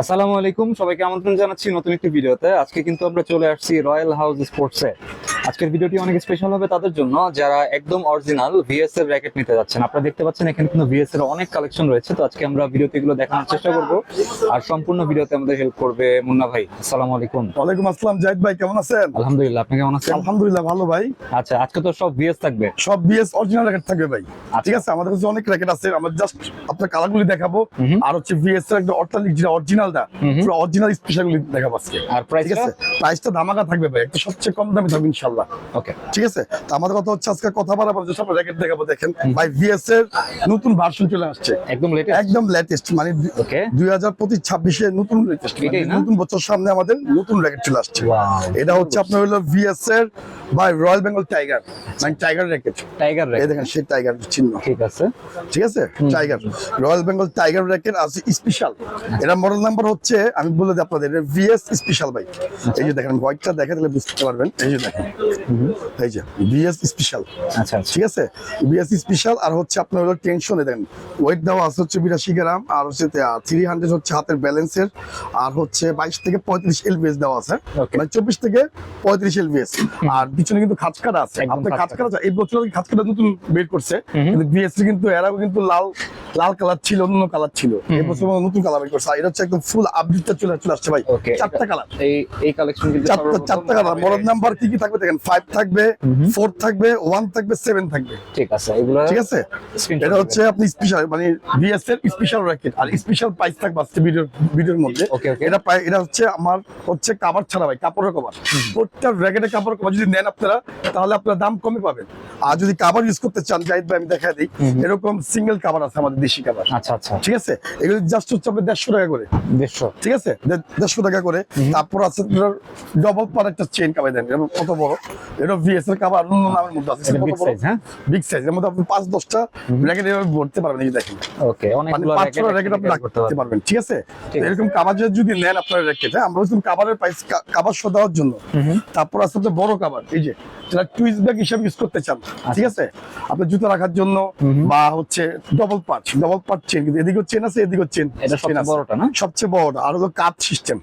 আসসালামু আলাইকুম, সবাইকে আমন্ত্রণ জানাচ্ছি নতুন একটি ভিডিওতে। আজকে কিন্তু আমরা চলে আসছি রয়্যাল হাউস স্পোর্টসে আজকের ভিডিওটি অনেক স্পেশাল হবে তাদের জন্য যারা একদম অরিজিনাল ভিএস এর র্যাকেট নিতে যাচ্ছেন। আপনারা দেখতে পাচ্ছেন এখানে কিন্তু ভিএস এর অনেক কালেকশন রয়েছে তো আজকে আমরা ভিডিওতে এগুলো দেখানোর চেষ্টা করব। আর সম্পূর্ণ ভিডিওতে আমাদের হেল্প করবে মুন্না ভাই। আসসালামু আলাইকুম। ওয়ালাইকুম আসসালাম জাহিদ ভাই কেমন আছেন? আলহামদুলিল্লাহ আপনি কেমন আছেন? আলহামদুলিল্লাহ ভালো ভাই। আচ্ছা আজকে তো সব ভিএস থাকবে। সব বিএস অরিজিনাল র্যাকেট থাকবে ভাই। আচ্ছা। ঠিক আছে আমাদের কাছে অনেক র্যাকেট আছে আমরা জাস্ট আপনার কালারগুলি দেখাবো। আর হচ্ছে বিএস এর একদম অর্টালিক যেটা অরিজিনালটা। পুরো অরিজিনাল স্পেশালগুলি দেখাবো আজকে। আর প্রাইস আছে? প্রাইসটা ধামাকা থাকবে ভাই একটা সবচেয়ে কম দামে থাকবে ইনশাল্লাহ ওকে ঠিক আছে? তো আমাদের কথা হচ্ছে আজকে কথা বলার যে সব র্যাকেট দেখাবো দেখেন। ভাই ভিএস এর নতুন ভার্সন চলে আসছে। একদম লেটেস্ট একদম লেটেস্ট মানে ওকে দুই হাজার পঁচিশ ছাব্বিশে নতুন লেটেস্ট নতুন বছর সামনে আমাদের নতুন র্যাকেট চলে আসছে। এটা হচ্ছে আপনার হলো ভিএস এর বাই রয়্যাল বেঙ্গল টাইগার মানে টাইগার র্যাকেট টাইগার র্যাকেট দেখেন সেই টাইগার চিহ্ন। ঠিক আছে। ঠিক আছে? Tiger royal Bengal tiger racket আছে স্পেশাল এটা মডেল নাম্বার হচ্ছে আমি বলে দিই আপনাদের ভিএস স্পেশাল বাইক এই যে দেখেন হোয়াইটটা দেখে তাহলে বুঝতে পারবেন। এই যে দেখেন। এই যে ভিএস স্পেশাল আচ্ছা আচ্ছা। ঠিক আছে? বিএস স্পেশাল আর হচ্ছে আপনার হলো টেনশনে দেন ওয়েট দেওয়া আছে হচ্ছে বিরাশি গ্রাম আর হচ্ছে থ্রি হান্ড্রেড হচ্ছে হাতের ব্যালেন্সের আর হচ্ছে বাইশ থেকে পঁয়ত্রিশ এলবিএস দেওয়া আছে। মানে চব্বিশ থেকে পঁয়ত্রিশ এলবিএস আর পিছনে কিন্তু খাঁচকাটা আছে। আপনার খাঁচকাটা। আছে। এই বছর খাঁচকাটা নতুন বের করছে। কিন্তু বিএস কিন্তু এরাও কিন্তু লাল লাল কালার ছিল অন্য কালার ছিল। এই বছর নতুন কালার বের করছে। এটা হচ্ছে একদম ফুল আপডেটটা চলে চলে আসছে ভাই। চারটা কালার। এই এই কালেকশন কিন্তু চারটা চারটা কালার। মডেল নাম্বার কি কি থাকবে দেখেন? ফাইভ থাকবে ফোর থাকবে ওয়ান থাকবে সেভেন থাকবে। ঠিক আছে এগুলো ঠিক আছে? এটা হচ্ছে আপনি স্পেশাল মানে বিএস এর স্পেশাল র্যাকেট আর স্পেশাল প্রাইস থাকবে আজকে ভিডিও ভিডিওর মধ্যে. এটা এটা হচ্ছে আমার হচ্ছে কাভার ছাড়া ভাই কাপড়ের কভার প্রত্যেকটা র্যাকেটের কাপড় কভার যদি নেন আপনারা তাহলে আপনারা দাম কমে পাবেন। আর যদি কাভার ইউজ করতে চান জাহিদ ভাই আমি দেখা দিই। এরকম সিঙ্গেল কাভার আছে আমাদের দেশি কাভার আচ্ছা আচ্ছা। ঠিক আছে? এগুলো জাস্ট হচ্ছে আপনার দেড়শো টাকা করে। দেড়শো। ঠিক আছে? দেড়শো টাকা করে। তারপর আছে ডবল পার একটা চেন কাবাই দেন। এটা কত বড়? এটা ভিএস এর কাবার অন্য নামের মধ্যে আছে। বিগ সাইজ হ্যাঁ? বিগ সাইজ এর মধ্যে আপনি পাঁচ দশটা র্যাকেট এভাবে ভরতে পারবেন এই দেখেন। ওকে মানে অনেকগুলো পাঁচ র্যাকেট ছটা র্যাকেট আপনি রাখতে পারবেন। ঠিক আছে? এরকম কাবার যদি নেন আপনার র্যাকেট হ্যাঁ? আমরা বলছিলাম কাবারের প্রাইস কাবার শো দেওয়ার জন্য। তারপর আছে বড় কাবার এই যে। যেটা টুইস্ট ব্যাগ হিসাবে ইউজ করতে চান ঠিক আছে? আপনার জুতো রাখার জন্য বা হচ্ছে double part double part chain কিন্তু এদিকেও চেন আছে এদিকেও চেন এটা সবচেয়ে বড়টা না? সবচেয়ে বড়টা আর হলো কাপ সিস্টেম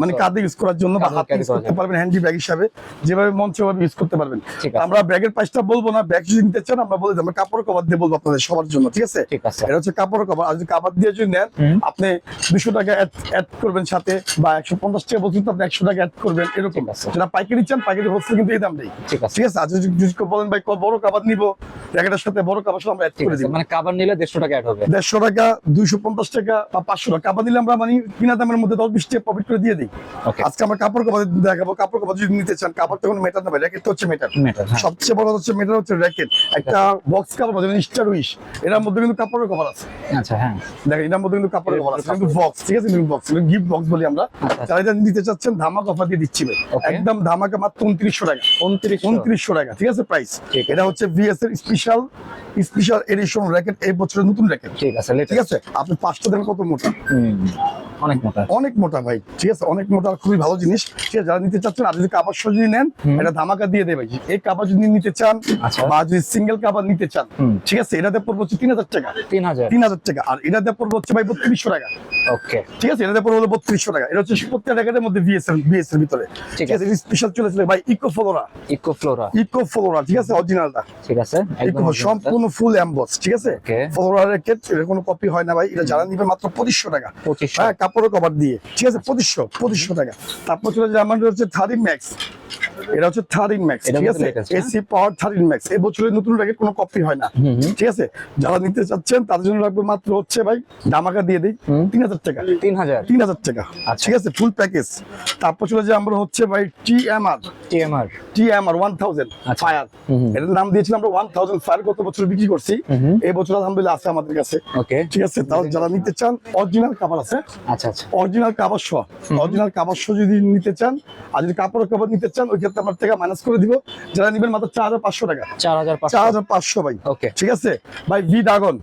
মানে কাঁধে ইউজ করার জন্য বা হাতে ইউজ করতে পারবেন হ্যান্ডি ব্যাগ হিসাবে। যেভাবে মন সেভাবে ইউজ করতে পারবেন। আমরা ব্যাগের প্রাইসটা বলব না। ব্যাগ যদি নিতে চান আমরা বলে দিই আমরা কাপড় কভার দিয়ে বলব আপনাদের সবার জন্য ঠিক আছে? এটা হচ্ছে কাপড় কভার আর যদি কাপড় দিয়ে যদি নেন আপনি দুশো টাকা অ্যাড করবেন সাথে বা একশো পঞ্চাশ টাকা বলছেন তো আপনি একশো টাকা অ্যাড করবেন এরকম। যারা পাইকারি চান পাইকারি হোলসেল কিন্তু এই দাম নেই। ঠিক আছে। আর যদি বলেন ভাই বড় কাবার নিবো র্যাকেটের সাথে বড় কাবার সাথে আমরা অ্যাড করে দিব। মানে কাবার নিলে দেড়শো টাকা অ্যাড হবে। দেড়শো টাকা দুইশো পঞ্চাশ টাকা বা পাঁচশো টাকা। কাপড় দিলে আমরা মানে কিনা দামের মধ্যে দশ বিশ টাকা প্রফিট করে দিয়ে দিই। আজকে আমরা কাপড় কভার দেখাবো কাপড় কভার যদি নিতে চান কাপড় তখন মেটার নেবে র্যাকেট হচ্ছে মেটার হ্যাঁ। সবচেয়ে বড় হচ্ছে মেটার হচ্ছে র্যাকেট একটা বক্স যেমন স্টার উইশ এটার মধ্যে কিন্তু কাপড়ের কভার আছে। আচ্ছা হ্যাঁ। দেখেন এটার মধ্যে কিন্তু কাপড়ের কভার আছে। কিন্তু বক্স ঠিক আছে বক্স গিফট বক্স বলি আমরা। আচ্ছা। যারা এটা নিতে চাচ্ছেন ধামাকা অফার দিয়ে দিচ্ছি. একদম ধামাকা মাত্র উনত্রিশশো টাকা। উনত্রিশ উনত্রিশশো টাকা ঠিক আছে প্রাইস ঠিক এটা হচ্ছে ভিএস এর স্পেশাল স্পেশাল এডিশন র্যাকেট এই বছরের নতুন র্যাকেট ঠিক আছে ঠিক আছে? আপনি পাঁচটা দেন কত মোটা? অনেক মোটা অনেক মোটা ভাই ঠিক আছে অনেক মোটা খুবই ভালো জিনিস। ঠিক আছে যারা নিতে চাচ্ছেন আর যদি কাপড় যদি নেন এটা ধামাকা দিয়ে দেবে এই কাপড় যদি নিতে চান আচ্ছা। বা যদি সিঙ্গেল কাপড় নিতে চান ঠিক আছে এটাতে পড়ব হচ্ছে তিন হাজার টাকা। তিন হাজার। তিন হাজার টাকা। আর এটাতে পড়ব হচ্ছে ভাই বত্রিশশো টাকা। ওকে ঠিক আছে এটাতে পড়ব হলো বত্রিশশো টাকা। এটা হচ্ছে প্রত্যেক টাকার মধ্যে বিএস এর ভিতরে। ঠিক আছে স্পেশাল চলেছিল ভাই eco flora eco flora eco flora ঠিক আছে অরিজিনালটা ঠিক আছে সম্পূর্ণ ফুল এমবস ঠিক আছে. ফলোরা র্যাকেট এর কোনো কপি হয় না ভাই। এটা যারা নিবে মাত্র পঁচিশশো টাকা। 2500 কাপড়ের কভার দিয়ে। ঠিক আছে? পঁচিশশো পঁচিশশো টাকা। তারপর চলে যায় আমাদের হচ্ছে থার্টি ম্যাক্স এটা হচ্ছে থার্টিন ম্যাক্স ঠিক আছে? এসি পাওয়ার থার্টিন ম্যাক্স এই বছরের নতুন র্যাকেট কোনো কপি হয় না। ঠিক আছে? যারা নিতে চাচ্ছেন তাদের জন্য রাখবে মাত্র হচ্ছে ভাই দামাকা দিয়ে দিই তিন হাজার টাকা। তিন হাজার তিন হাজার টাকা আচ্ছা। ঠিক আছে? ফুল প্যাকেজ তারপর চলে যায় আমরা হচ্ছে ভাই T M R TMR T M R one thousand. Fire. এটার নাম দিয়েছিলাম আমরা ওয়ান থাউজেন্ড ফায়ার গত বছর বিক্রি করছি। এই বছর আলহামদুলিল্লাহ আছে আমাদের কাছে। ওকে। ঠিক আছে? তাও যারা নিতে চান অরিজিনাল কাপড় আছে। আচ্ছা আচ্ছা। অরিজিনাল কাপড় সহ অরিজিনাল কাপড় সহ যদি নিতে চান আর যদি কাপড়ের কাপড় নিতে চান ওই ক্ষেত্রে আমার টাকা মাইনাস করে দিব। যারা নিবেন মাত্র চার হাজার পাঁচশো টাকা। চার হাজার চার হাজার পাঁচশো ভাই। ওকে ঠিক আছে? ভাই B dragon.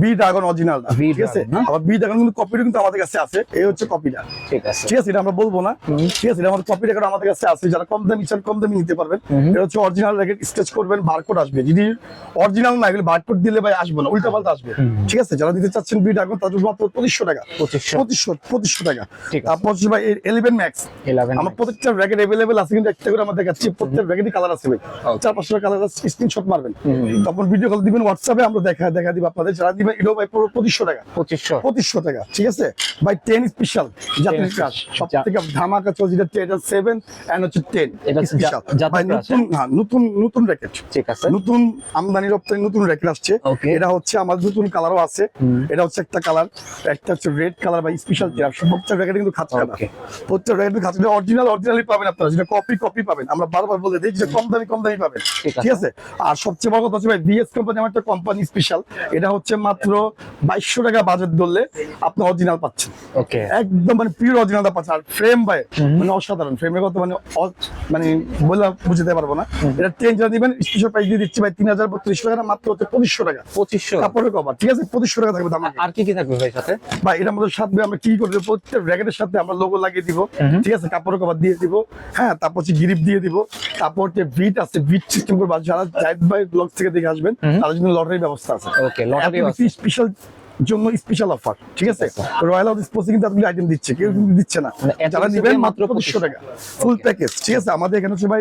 B dragon original ঠিক আছে? আবার বি ড্রাগন কিন্তু কপিটা কিন্তু আমাদের কাছে আছে। এই হচ্ছে কপিটা ঠিক আছে। ঠিক আছে এটা আমরা বলব না। ঠিক আছে আমাদের কপি রেকর্ড আমাদের কাছে আছে। যারা কম দামি চান কম দামি নিতে পারবেন। এটা হচ্ছে অরিজিনাল রেকর্ড স্কেচ করবেন বারকোড আসবে। যদি অরিজিনাল না এগুলো বারকোড দিলে ভাই আসবে না উল্টা পাল্টা আসবে। ঠিক আছে যারা দিতে চাচ্ছেন বি ড্রাগন তাদের মাত্র পঁচিশশো টাকা। পঁচিশশো। পঁচিশশো টাকা। তারপর হচ্ছে ভাই এলিভেন ম্যাক্স আমার প্রত্যেকটা র্যাকেট অ্যাভেলেবেল আছে কিন্তু একটা করে আমরা দেখাচ্ছি। প্রত্যেক র্যাকেটই কালার আছে ভাই। চার পাঁচটা কালার স্ক্রিনশট মারবেন। তারপর ভিডিও কল দিবেন হোয়াটসঅ্যাপে আমরা দেখা দেখা দিব আপনাদের। যারা দিবেন এটাও ভাই পুরো পঁচিশশো টাকা। পঁচিশশো। পঁচিশশো টাকা ঠিক আছে? ভাই টেন স্পেশাল জাতীয় 10 ক্রাশ সব থেকে ধামাকা চলছে যেটা এটা সেভেন এন্ড হচ্ছে টেন স্পেশাল জা- জাতীয় ভাই crush, নতুন হ্যাঁ নতুন নতুন র্যাকেট ঠিক আছে। নতুন আমদানি রপ্তানি নতুন র্যাকেট আসছে। এটা হচ্ছে আমার নতুন কালারও আছে। এটা হচ্ছে একটা কালার একটা হচ্ছে রেড কালার বা স্পেশাল র্যাকেট কিন্তু খাচ্ছে না। Okay. র্যাকেট কিন্তু খাচ্ছে অরিজিনাল অরিজিনালি পাবেন আপনারা। যেটা কপি কপি পাবেন। আমরা বারবার বলে দিই যে কম দামি কম দামি পাবেন। ঠিক আছে। ঠিক আছে? আর সবচেয়ে বড় কথা হচ্ছে ভাই বিএস কোম্পানি আমার একটা কোম্পানি স্পেশাল এটা হচ্ছে মাত্র বাইশশো টাকা বাজেট ধরলে আপনি অরিজিনাল পাচ্ছেন ওকে একদম মানে পিওর অরিজিনালটা পাচ্ছেন আর ফ্রেম ভাই মানে অসাধারণ ফ্রেমের কথা মানে মানে বলে বুঝতে পারব না এটা ট্রেন যা দিবেন স্পেশাল প্রাইস দিয়ে দিচ্ছি ভাই তিন হাজার বত্রিশ টাকা মাত্র হচ্ছে পঁচিশশো টাকা পঁচিশশো কাপড়ের কভার ঠিক আছে পঁচিশশো টাকা থাকবে দাম আর কি কি থাকবে ভাই সাথে ভাই এটার মধ্যে সাথে আমরা কি করে দেবো প্রত্যেক র্যাকেটের সাথে আমরা লোগো লাগিয়ে দিব ঠিক আছে কাপড়ের কভার দিয়ে দিব হ্যাঁ তারপর হচ্ছে গ্রিপ দিয়ে দিব তারপর হচ্ছে বিট আছে বিট সিস্টেম করে যারা জাহিদ ভাই ব্লগ থেকে দেখে আসবেন তাদের জন্য লটারির ব্যবস্থা আছে lottery আছে। স্পেশাল জন্য স্পেশাল অফার ঠিক আছে? রয়্যাল হাউস স্পোর্টস কিন্তু এতগুলো আইটেম দিচ্ছে কেউ কিন্তু দিচ্ছে না। মানে যারা নেবেন মাত্র পঁচিশশো টাকা। ফুল প্যাকেজ ঠিক আছে? আমাদের এখানে সবাই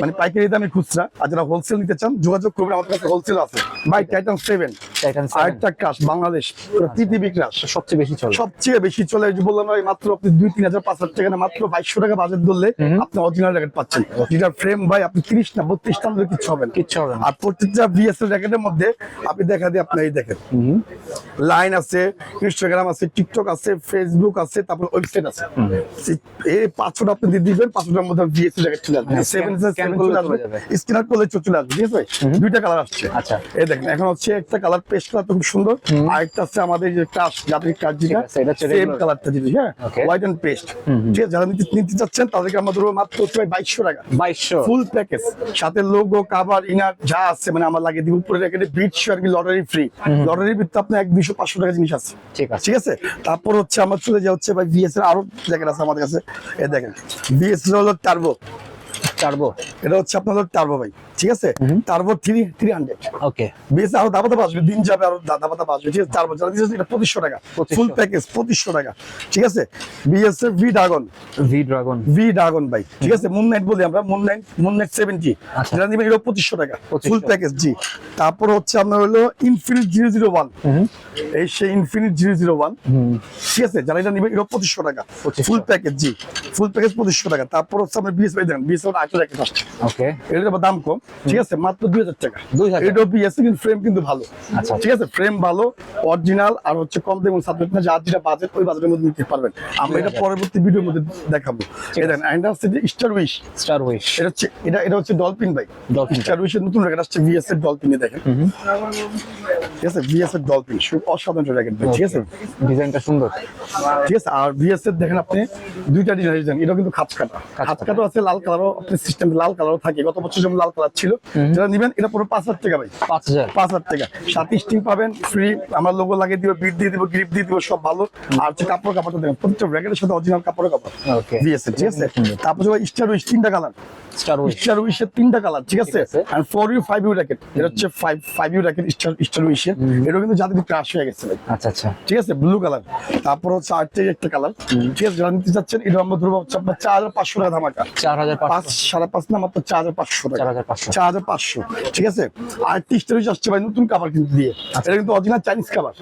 মানে পাইকারি দামে খুচরা। আর যারা হোলসেল নিতে চান যোগাযোগ করবেন আমাদের কাছে হোলসেল আছে। ভাই টাইটান সেভেন Titan আরেকটা ক্রাশ বাংলাদেশ পৃথিবী ক্রাশ সবচেয়ে বেশি চলে। সবচেয়ে বেশি চলে বললাম ভাই মাত্র আপনি দুই তিন হাজার পাঁচ হাজার টাকা না মাত্র বাইশশো টাকা বাজেট ধরলে আপনি অরিজিনাল র্যাকেট পাচ্ছেন। যেটার ফ্রেম ভাই আপনি তিরিশ না বত্রিশ টান কিচ্ছু হবে না। কিচ্ছু হবে না। আর প্রত্যেকটা বিএসএল র্যাকেটের মধ্যে আপনি দেখা দিয়ে আপনি এই দেখেন। লাইন আছে ইনস্টাগ্রাম আছে টিকটক আছে ফেসবুক আছে তারপর ওয়েবসাইট আছে। এই পাঁচশোটা আপনি দিয়ে দিবেন পাঁচশোটার মধ্যে বিএসএল র্যাকেট চলে আসবে। সেভেন স্ক্যানার করলে চলে আসবে। ঠিক আছে দুইটা কালার আসছে। আচ্ছা। এই দেখেন এখন হচ্ছে একটা কালার পেস্ট কালার খুব সুন্দর। আর একটা আছে আমাদের যে ক্রাশ জাতীয় ক্রাশ যেটা সেম কালারটা যেটা হ্যাঁ? হোয়াইট এন্ড পেস্ট ঠিক আছে যারা নিতে চাচ্ছেন তাদেরকে আমরা ধরবো মাত্র হচ্ছে বাইশশো টাকা। বাইশশো। ফুল প্যাকেজ সাথে লোগো কাভার ইনার যা আছে মানে আমার লাগিয়ে দিব উপরে রেখে বিট শেয়ার লটারি ফ্রি লটারির ভিতরে আপনার এক দুইশো পাঁচশো টাকা জিনিস আছে। ঠিক আছে। ঠিক আছে? তারপর হচ্ছে আমার চলে যাওয়া হচ্ছে ভাই বিএস এর আরও জ্যাকেট আছে আমাদের কাছে। এ দেখেন বিএস হলো টার্বো চারবো এটা হচ্ছে আপনার টার্বো ভাই ঠিক আছে? Turbo three three hundred okay BS আরও দাবা দাবা আসবে দিন যাবে আরও দাবা দাবা আসবে ঠিক আছে? বছর দিয়েছে এটা পঁচিশশো টাকা। ফুল প্যাকেজ পঁচিশশো টাকা ঠিক আছে? বিএস এর V dragon V dragon V dragon ভাই ঠিক আছে? মুন নাইট বলি আমরা moon night moon night seventy. যেটা নিবেন এটা পঁচিশশো টাকা ফুল প্যাকেজ জি তারপর হচ্ছে আপনার হলো ইনফিনিট জিরো জিরো ওয়ান এই সেই ইনফিনিট জিরো জিরো ওয়ান ঠিক আছে? যারা এটা নিবেন এটা পঁচিশশো টাকা। ফুল প্যাকেজ জি ফুল প্যাকেজ পঁচিশশো টাকা। তারপর হচ্ছে আপনার বিএস ভাই দেন বিএস আটশো টাকা আসছে ওকে এটার দাম কম। ঠিক আছে মাত্র দুই হাজার টাকা। 2000 এটা বিএস কিন্তু ফ্রেম কিন্তু ভালো। আচ্ছা। ঠিক আছে ফ্রেম ভালো অরিজিনাল আর হচ্ছে কম দাম সাবজেক্ট না যার যেটা বাজেট ওই বাজেটের মধ্যে নিতে পারবেন। আমরা এটা পরবর্তী ভিডিওর মধ্যে দেখাবো। এটা এটা হচ্ছে স্টার উইশ স্টার উইশ এটা হচ্ছে এটা এটা হচ্ছে ডলফিন ভাই। Dolphin। স্টার উইশের নতুন র্যাকেট আসছে ভিএস এর ডলফিনে দেখেন। ঠিক আছে ভিএস এর ডলফিন অসাধারণ র্যাকেট ঠিক আছে? ডিজাইনটা সুন্দর। ঠিক আছে আর ভিএস এর দেখেন আপনি দুইটা ডিজাইন এটা কিন্তু খাঁচ কাটা। খাঁচ কাটা। আছে লাল কালারও আপনি সিস্টেম লাল কালার থাকে। গত বছর যেমন লাল কালার ছিল যেটা নিবেন এটা পুরো পাঁচ হাজার টাকা ভাই। পাঁচ হাজার? পাঁচ হাজার টাকা। সাথে স্টিং পাবেন ফ্রি আমার লোগো লাগিয়ে দিব বিট দিয়ে দিব গ্রিপ দিয়ে দিব সব ভালো। আর হচ্ছে কাপড় কাপড়টা দেবেন প্রত্যেকটা সাথে অরিজিনাল কাপড়। কাপড়. ঠিক আছে? তারপর স্টার তিনটা কালার স্টার উইশ স্টার উইশের তিনটা কালার ঠিক আছে? আর four U five U racket এটা হচ্ছে five five U racket star star উইশের এটা কিন্তু যাদের ক্রাশ হয়ে গেছে আচ্ছা আচ্ছা। ঠিক আছে? ব্লু কালার তারপর হচ্ছে আরেকটা একটা কালার ঠিক আছে? যারা নিতে চাচ্ছেন এটা আমরা ধরবো হচ্ছে আপনার চার হাজার পাঁচশো টাকা ধামাকা। চার হাজার পাঁচ সাড়ে পাঁচ না মাত্র চার হাজার পাঁচশো টাকা। চার হাজার পাঁচশো। ঠিক আছে? আর আসছে ভাই নতুন কাভার কিন্তু দিয়ে। আচ্ছা। এটা কিন্তু অরিজিনাল চাইনিজ কাভার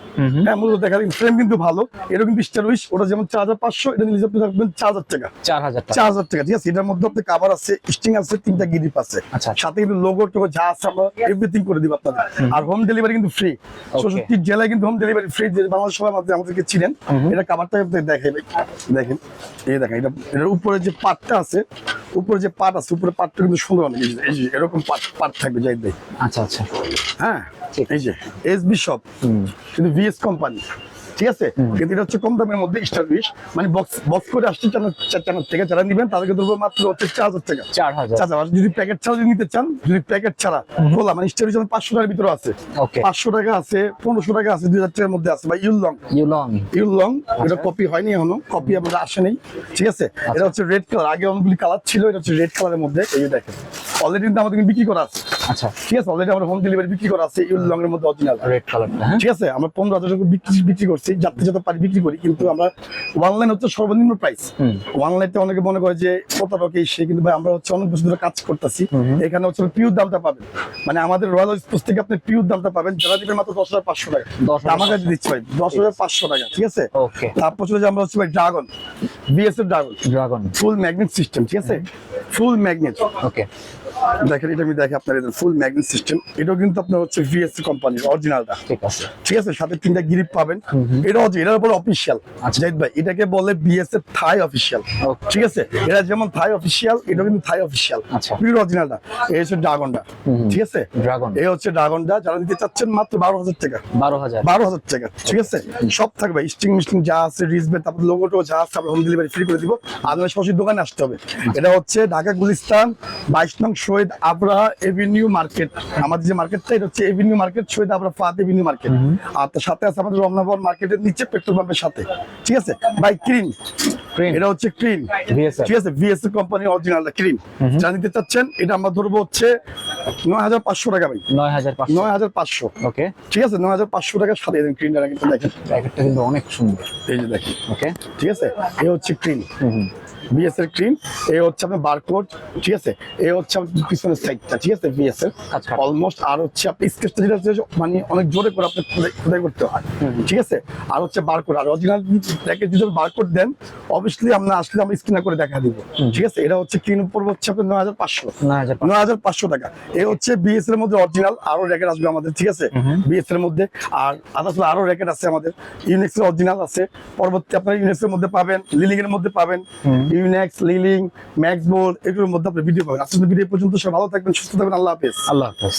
হ্যাঁ মূলত দেখা দিন ফ্রেম কিন্তু ভালো। এটা কিন্তু স্টার উইশ ওটা যেমন চার হাজার পাঁচশো এটা নিলে আপনি থাকবেন চার হাজার টাকা। চার হাজার টাকা। চার হাজার টাকা ঠিক আছে? এটার মধ্যে আপনি কাভার আছে স্টিং আছে তিনটা গিরিপ আছে। আচ্ছা। সাথে কিন্তু লোগো টোগো যা আছে আমরা এভরিথিং করে দিব আপনাদের। আর হোম ডেলিভারি কিন্তু ফ্রি চৌষট্টি জেলায় কিন্তু হোম ডেলিভারি ফ্রি যে বাংলাদেশ সবাই আমাদের আমাদেরকে চিনেন। এটা আপনি দেখেন। দেখেন। এই দেখেন এটা এটার উপরে যে পাটটা আছে উপরে যে পাট আছে উপরে পাটটা কিন্তু সুন্দর অনেক। এই যে- এরকম পাট পাট থাকবে যাই ভাই আচ্ছা আচ্ছা। হ্যাঁ এই যে এসবি শপ কিন্তু ভিএস কোম্পানি ঠিক আছে? কিন্তু এটা হচ্ছে কম দামের মধ্যে স্টার বিশ মানে বক্স বক্স করে আসছে চ্যানেল থেকে যারা নিবেন তাদেরকে ধরবো মাত্র হচ্ছে চার হাজার টাকা। চার হাজার। আচ্ছা আর যদি প্যাকেট ছাড়া যদি নিতে চান যদি প্যাকেট ছাড়া খোলা মানে স্টার বিশ পাঁচশো টাকার ভিতরে আছে। পাঁচশো টাকা আছে পনেরোশো টাকা আছে দুই হাজার টাকার মধ্যে আছে বা Yulong Yulong Yulong এটা কপি হয়নি এখনও। কপি আমাদের আসেনি ঠিক আছে? এটা হচ্ছে রেড কালার আগে অনেকগুলি কালার ছিল এটা হচ্ছে রেড কালারের মধ্যে। এই দেখেন। অলরেডি কিন্তু আমাদের বিক্রি করা আছে। আচ্ছা। ঠিক আছে? অলরেডি আমরা হোম ডেলিভারি বিক্রি করা আছে ইউল লং এর মধ্যে অরিজিনাল রেড কালারটা ঠিক আছে? আমরা পনেরো হাজার টাকা বিক্রি বিক্রি করছি। যাতে যত পারি বিক্রি করি কিন্তু আমরা অনলাইন হচ্ছে সর্বনিম্ন প্রাইস। অনলাইনে অনেকে মনে করে যে প্রতারক সে কিন্তু ভাই আমরা হচ্ছে অনেক বছর ধরে কাজ করতেছি। এখানে হচ্ছে দামটা পাবেন। মানে আমাদের রয়্যাল থেকে আপনি দামটা পাবেন যারা দিবেন মাত্র দশ হাজার পাঁচশো টাকা। 10,500 আমার কাছে দিচ্ছি ভাই দশ হাজার পাঁচশো টাকা ঠিক আছে? তারপর চলে আমরা হচ্ছে ভাই dragon BSF dragon dragon full magnet system ঠিক আছে? ফুল ম্যাগনেট ওকে দেখেন এটা আমি দেখে আপনার ফুল ম্যাগনেট সিস্টেম এটাও কিন্তু আপনার হচ্ছে ভিএসসি কোম্পানির অরিজিনালটা ঠিক আছে। ঠিক আছে? সাথে তিনটা গ্রিপ পাবেন। এটা হচ্ছে এটার উপর অফিসিয়াল আচ্ছা। জাহিদ ভাই এটাকে বলে বিএসএফ থাই অফিসিয়াল. ঠিক আছে? এটা যেমন থাই অফিসিয়াল এটা কিন্তু থাই অফিসিয়াল আচ্ছা। পিওর অরিজিনালটা এই হচ্ছে ড্রাগনটা ঠিক আছে? ড্রাগন এই হচ্ছে ড্রাগনটা যারা নিতে চাচ্ছেন মাত্র বারো হাজার টাকা। বারো হাজার। বারো হাজার টাকা। ঠিক আছে? সব থাকবে। স্টিং মিস্টিং যা আছে রিসবেট তারপর লোগোটো যা আছে আমরা হোম ডেলিভারি ফ্রি করে দিব। সরাসরি দোকানে আসতে হবে। এটা হচ্ছে ঢাকা গুলিস্তান বাইশ নং শহীদ আবরা এভিনিউ মার্কেট আমাদের যে মার্কেটটা এটা হচ্ছে এভিনিউ মার্কেট শহীদ আবরা ফাত এভিনিউ মার্কেট আর তার সাথে আছে আমাদের রমনাবর মার্কেটের নিচে পেট্রোল পাম্পের সাথে ঠিক আছে বাই ক্রিম। এটা হচ্ছে ক্রিম ঠিক আছে? ভিএসএ কোম্পানি অরিজিনাল ক্রিম যা নিতে চাচ্ছেন এটা আমরা ধরবো হচ্ছে নয় হাজার পাঁচশো টাকা ভাই। নয় হাজার পাঁচশো। নয় হাজার পাঁচশো। ওকে ঠিক আছে? নয় হাজার পাঁচশো টাকার সাথে ক্রিমটা কিন্তু দেখেন প্যাকেটটা কিন্তু অনেক সুন্দর। এই যে দেখি ওকে ঠিক আছে? এ হচ্ছে ক্রিম হুম ক্রিম এ হচ্ছে আপনার বারকোড ঠিক আছে? এ হচ্ছে আপনার পিছনের সাইডটা ঠিক আছে? বিএসএর আচ্ছা। অলমোস্ট আর হচ্ছে আপনি স্কেচটা যেটা মানে অনেক জোরে করে আপনি খোদাই করতে হয়। ঠিক আছে? আর হচ্ছে বারকোড আর অরিজিনাল প্যাকেজ যদি বারকোড দেন অবভিয়াসলি আমরা আসলে আমরা স্ক্যানার করে দেখা দিব। ঠিক আছে? এটা হচ্ছে ক্রিম উপর হচ্ছে আপনার নয় হাজার পাঁচশো। নয় হাজার পাঁচশো। টাকা। এ হচ্ছে বিএস এর মধ্যে অরিজিনাল আরও র্যাকেট আসবে আমাদের ঠিক আছে? বিএস এর মধ্যে। আর আদার্স আরও র্যাকেট আছে আমাদের। ইউনিক্স এর অরিজিনাল আছে। পরবর্তী আপনার ইউনিক্স এর মধ্যে পাবেন লিলিং এর মধ্যে পাবেন। ইউনিক্স লিলিং ম্যাক্স বোর্ড এগুলোর মধ্যে আপনি ভিডিও পাবেন। আজকে ভিডিও পর্যন্ত সব ভালো থাকবেন সুস্থ থাকবেন। আল্লাহ হাফেজ। আল্লাহ হাফেজ।